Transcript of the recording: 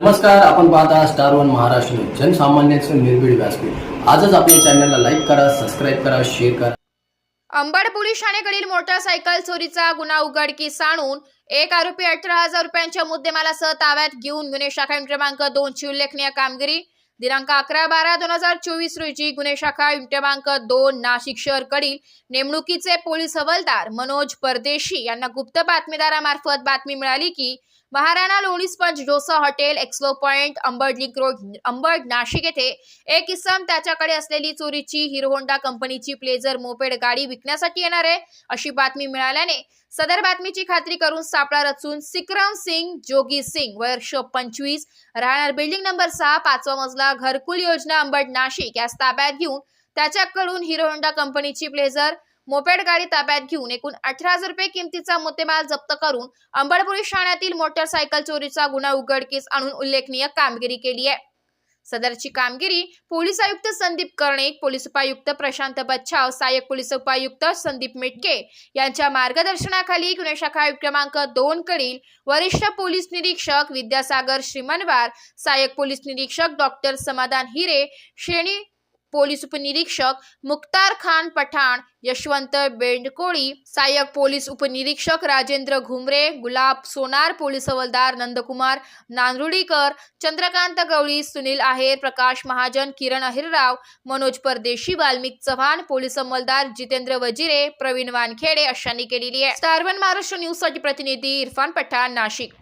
नमस्कार आपण पाहता स्टार वन महाराष्ट्र जनसामान्यांचं निर्भीड व्यासपीठ. आजच आपल्या चॅनलला लाईक करा सबस्क्राईब करा शेअर करा. अंबड पोलीस ठाणेकडील मोटारसायकल चोरीचा गुन्हा उघडकीस आणून एक आरोपी अठरा हजार रुपयांच्या मुद्देमालासह ताब्यात घेऊन गुन्हे शाखा क्रमांक दोनची उल्लेखनीय कामगिरी दिनांक अकरा बारा दोन हजार चोवीस रोजी गुन्हे शाखा युनिट क्रमांक दोन नाशिक शहरकडील नेमणुकीचे पोलीस हवालदार मनोज परदेशी यांना गुप्त बातमीदारामार्फत बातमी मिळाली की Maharana Loni sponge dosa hotel Exlo point Ambad link road Ambad Nashik येथे एक इसम त्याच्याकडे असलेली चोरीची हिरो होंडा कंपनीची प्लेझर मोपेड गाडी विकण्यासाठी येणार आहे अशी बातमी मिळाल्याने सदर बातमीची खात्री करून सापळा रचून सिक्रम सिंग जोगी सिंग वर्ष पंचवीस राहणार बिल्डिंग नंबर सहा पाचवा मजला घरकुल योजना अंबड नाशिक यास ताब्यात घेऊन त्याच्याकडून हिरो होंडा कंपनीची प्लेझर मोपेड गाडी ताब्यात घेऊन एकूण अठरा हजार रुपये किमतीचा मुद्देमाल जप्त करून अंबड पोलीस ठाण्यातील मोटरसायकल चोरीचा गुन्हा उघडकीस आणून उल्लेखनीय कामगिरी केली आहे. सदरची कामगिरी पोलीस आयुक्त संदीप कर्णिक पोलीस उपायुक्त प्रशांत बच्छाव सहाय्यक पोलीस उपायुक्त संदीप मिटके यांच्या मार्गदर्शनाखाली गुन्हे शाखा आयुक्त क्रमांक दोन कडील वरिष्ठ पोलीस निरीक्षक विद्यासागर श्रीमनवार सहाय्यक पोलीस निरीक्षक डॉक्टर समाधान हिरे श्रेणी पोलीस उपनिरीक्षक मुक्तार खान पठाण यशवंत बेंडकोळी सहाय्यक पोलीस उपनिरीक्षक राजेंद्र घुमरे गुलाब सोनार पोलीस हवालदार नंदकुमार नांदुर्डीकर चंद्रकांत गवळी सुनील आहेर प्रकाश महाजन किरण अहिरराव मनोज परदेशी वाल्मिक चव्हाण पोलीस अंमलदार जितेंद्र वजिरे प्रवीण वानखेडे अशांनी केलेली आहे. स्टार वन महाराष्ट्र न्यूजसाठी प्रतिनिधी इरफान पठाण नाशिक.